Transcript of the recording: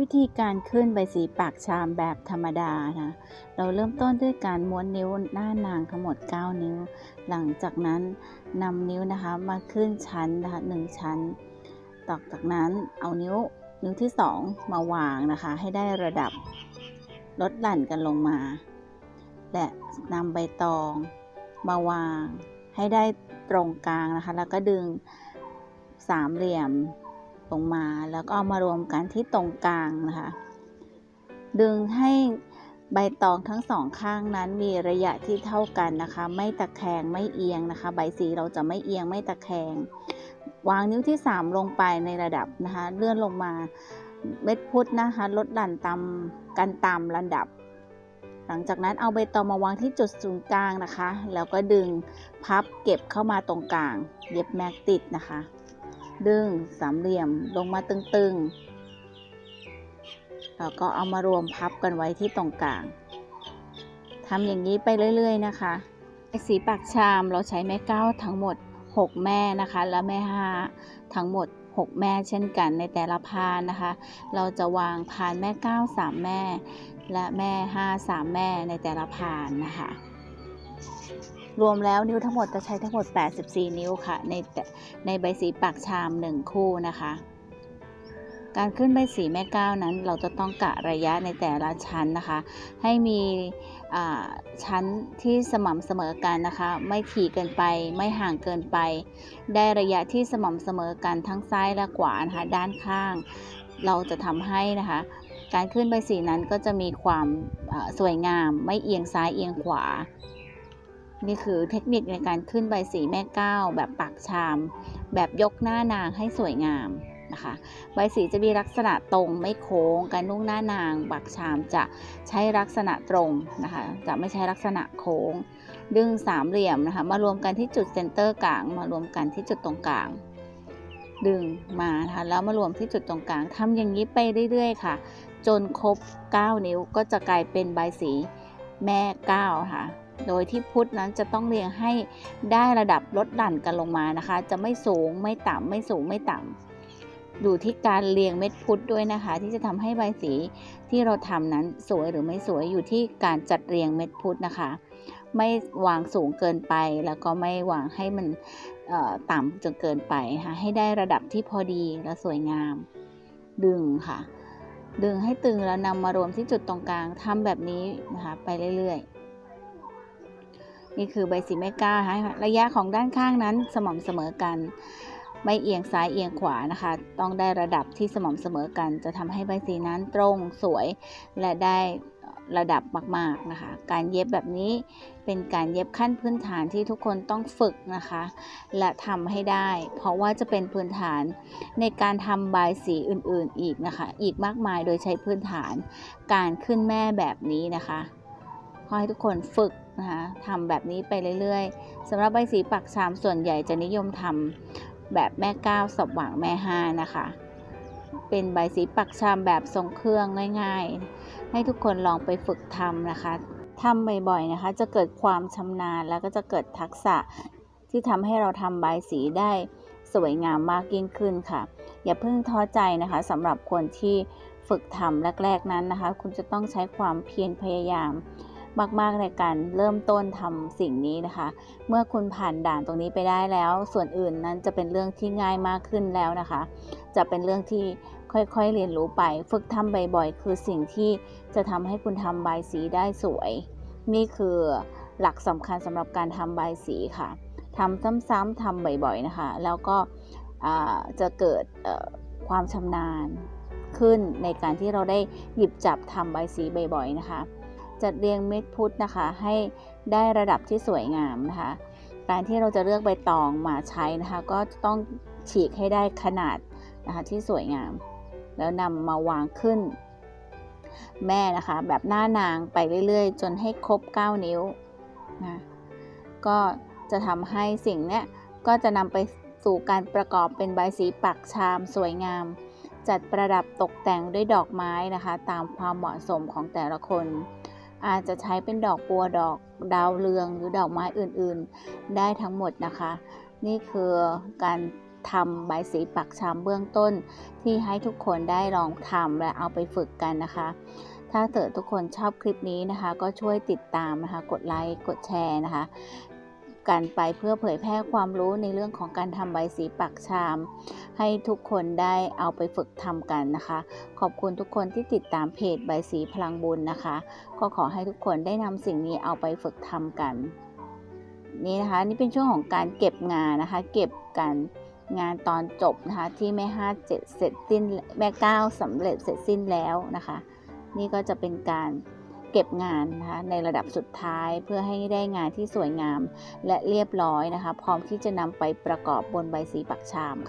วิธีการขึ้นใบสีปากชามแบบธรรมดานะเราเริ่มต้นด้วยการม้วนนิ้วหน้านางทั้งหมด 9 นิ้ว หลังจากนั้นนำนิ้วนะคะมาขึ้นชั้นนะคะหนึ่งชั้น ต่อจากนั้นเอานิ้วนิ้วที่ 2 มาวางนะคะ ให้ได้ระดับลดหลั่นกันลงมา และนำใบตองมาวางให้ได้ตรงกลางนะคะ แล้วก็ดึงสามเหลี่ยม ลงมาแล้วก็เอามารวมกันที่ตรงกลางนะคะ ดึงให้ใบตองทั้งสองข้างนั้นมีระยะที่เท่ากันนะคะ ไม่ตะแคงไม่เอียงนะคะ ใบสีเราจะไม่เอียงไม่ตะแคง วางนิ้วที่ 3 ลงไปในระดับนะคะ เลื่อนลงมาเม็ดพุทธนะคะ ลดหลั่นตามกันตามระดับ หลังจากนั้นเอาใบตองมาวางที่จุดศูนย์กลางนะคะ แล้วก็ดึงพับเก็บเข้ามาตรงกลาง เย็บแม็กติดนะคะ ดึงสามเหลี่ยมลงมาตึงๆ แล้วก็เอามารวมพับกันไว้ที่ตรงกลางทำอย่างนี้ไปเรื่อยๆนะคะสีปากชามเราใช้แม่เก้าทั้งหมด 6 แม่นะคะ และแม่ห้าทั้งหมด 6 แม่เช่นกันในแต่ละพานนะคะ เราจะวางพานแม่เก้าสามแม่ และแม่ห้าสามแม่ในแต่ละพานนะคะ รวมแล้วนิ้วทั้งหมดจะใช้ทั้งหมด 84 นิ้วค่ะ ในในใบสีปากชาม 1 คู่นะคะ การขึ้นใบสีแม่ก้าวนั้น เราจะต้องกะระยะในแต่ละชั้นนะคะ ให้มีอ่าชั้นที่สม่ำเสมอกันนะคะ ไม่ถี่เกินไป ไม่ห่างเกินไป ได้ระยะที่สม่ำเสมอกันทั้งซ้ายและขวานะคะด้านข้าง เราจะทำให้นะคะการขึ้นใบสีนั้นก็จะมีความสวยงามไม่เอียงซ้ายเอียงขวา นี่คือเทคนิคในการขึ้นใบสีแม่ก้าวแบบปากชาม แบบยกหน้านางให้สวยงามนะคะ ใบสีจะมีลักษณะตรงไม่โค้ง การนุ่งหน้านางปากชามจะใช้ลักษณะตรงนะคะ จะไม่ใช้ลักษณะโค้ง ดึงสามเหลี่ยมนะคะ มารวมกันที่จุดเซนเตอร์กลาง มารวมกันที่จุดตรงกลาง ดึงมานะคะแล้วมารวมที่จุดตรงกลางทำอย่างนี้ไปเรื่อยๆค่ะ จนครบ 9 นิ้วก็จะกลายเป็นใบสีแม่9ค่ะ โดยที่พุทธนั้นจะต้องเรียงให้ได้ระดับลดหลั่นกันลงมานะคะ จะไม่สูงไม่ต่ำไม่สูงไม่ต่ำอยู่ที่การเรียงเม็ดพุทธด้วยนะคะ ที่จะทำให้ใบสีที่เราทำนั้นสวยหรือไม่สวยอยู่ที่การจัดเรียงเม็ดพุทธนะคะ ไม่วางสูงเกินไปแล้วก็ไม่วางให้มันต่ำจนเกินไปค่ะให้ได้ระดับที่พอดีและสวยงาม ดึงค่ะ ดึงให้ตึงแล้วนำมารวมที่จุดตรงกลางทำแบบนี้นะคะไปเรื่อยๆ นี่คือใบสีแม่ก้านะคะระยะของด้านข้างนั้นสม่ำเสมอกัน ไม่เอียงซ้ายเอียงขวานะคะ ต้องได้ระดับที่สม่ำเสมอกัน จะทำให้ใบสีนั้นตรงสวย และได้ระดับมากๆนะคะ การเย็บแบบนี้เป็นการเย็บขั้นพื้นฐานที่ทุกคนต้องฝึกนะคะ และทำให้ได้ เพราะว่าจะเป็นพื้นฐานในการทำบายสีอื่นๆอีกนะคะ อีกมากมายโดยใช้พื้นฐานการขึ้นแม่แบบนี้นะคะ ขอให้ทุกคนฝึก นะคะทำแบบนี้ไปเรื่อยๆสำหรับใบสีปักชามส่วนใหญ่จะนิยมทำแบบแม่ก้าวสบหว่างแม่ห้านะคะ เป็นใบสีปักชามแบบทรงเครื่องง่าย ๆ ให้ทุกคนลองไปฝึกทำนะคะทำบ่อยๆนะคะ จะเกิดความชำนาญแล้วก็จะเกิดทักษะที่ทำให้เราทำใบสีได้สวยงามมากยิ่งขึ้นค่ะ อย่าเพิ่งท้อใจนะคะสำหรับคนที่ฝึกทำแรก ๆนั้นนะคะ คุณจะต้องใช้ความเพียรพยายาม มาก ๆ ในการเริ่มต้นทำสิ่งนี้นะคะ เมื่อคุณผ่านด่านตรงนี้ไปได้แล้ว ส่วนอื่นนั้นจะเป็นเรื่องที่ง่ายมากขึ้นแล้วนะคะ จะเป็นเรื่องที่ค่อยๆเรียนรู้ไป ฝึกทำบ่อยๆ คือสิ่งที่จะทำให้คุณทำใบสีได้สวย นี่คือหลักสำคัญสำหรับการทำใบสีค่ะทำซ้ำๆทำบ่อยๆนะคะ แล้วก็จะเกิดความชำนาญขึ้นในการที่เราได้หยิบจับทำใบสีบ่อยๆนะคะ จัดเรียงเม็ดพุทธนะคะ ให้ได้ระดับที่สวยงามนะคะ การที่เราจะเลือกใบตองมาใช้นะคะ ก็ต้องฉีกให้ได้ขนาดนะคะที่สวยงาม แล้วนำมาวางขึ้น แม่นะคะ แบบหน้านางไปเรื่อยๆ จนให้ครบ 9 นิ้วนะก็จะทำให้สิ่งนี้ก็จะนำไปสู่การประกอบเป็นใบสีปักชามสวยงาม จัดประดับตกแต่งด้วยดอกไม้นะคะ ตามความเหมาะสมของแต่ละคน อาจจะใช้เป็นดอกบัวดอกดาวเรืองหรือดอกไม้อื่นๆ ได้ทั้งหมดนะคะ นี่คือการทำใบสีปักชามเบื้องต้น ที่ให้ทุกคนได้ลองทำและเอาไปฝึกกันนะคะ ถ้าเกิดทุกคนชอบคลิปนี้นะคะ ก็ช่วยติดตามนะคะ กดไลค์กดแชร์นะคะ กันไปเพื่อเผยแพร่ความรู้ในเรื่องของการทำใบสีปักชาม ให้ทุกคนได้เอาไปฝึกทำกันนะคะ ขอบคุณทุกคนที่ติดตามเพจใบสีพลังบุญนะคะ ก็ขอให้ทุกคนได้นำสิ่งนี้เอาไปฝึกทำกัน นี่นะคะนี่เป็นช่วงของการเก็บงานนะคะ เก็บกันงานตอนจบนะคะที่แม่ห้าเจ็ดเสร็จสิ้นแม่เก้าสำเร็จเสร็จสิ้นแล้วนะคะ นี่ก็จะเป็นการ เก็บงานนะคะในระดับสุดท้ายเพื่อให้ได้งานที่สวยงามและเรียบร้อยนะคะ พร้อมที่จะนำไปประกอบบนใบสีปักชาม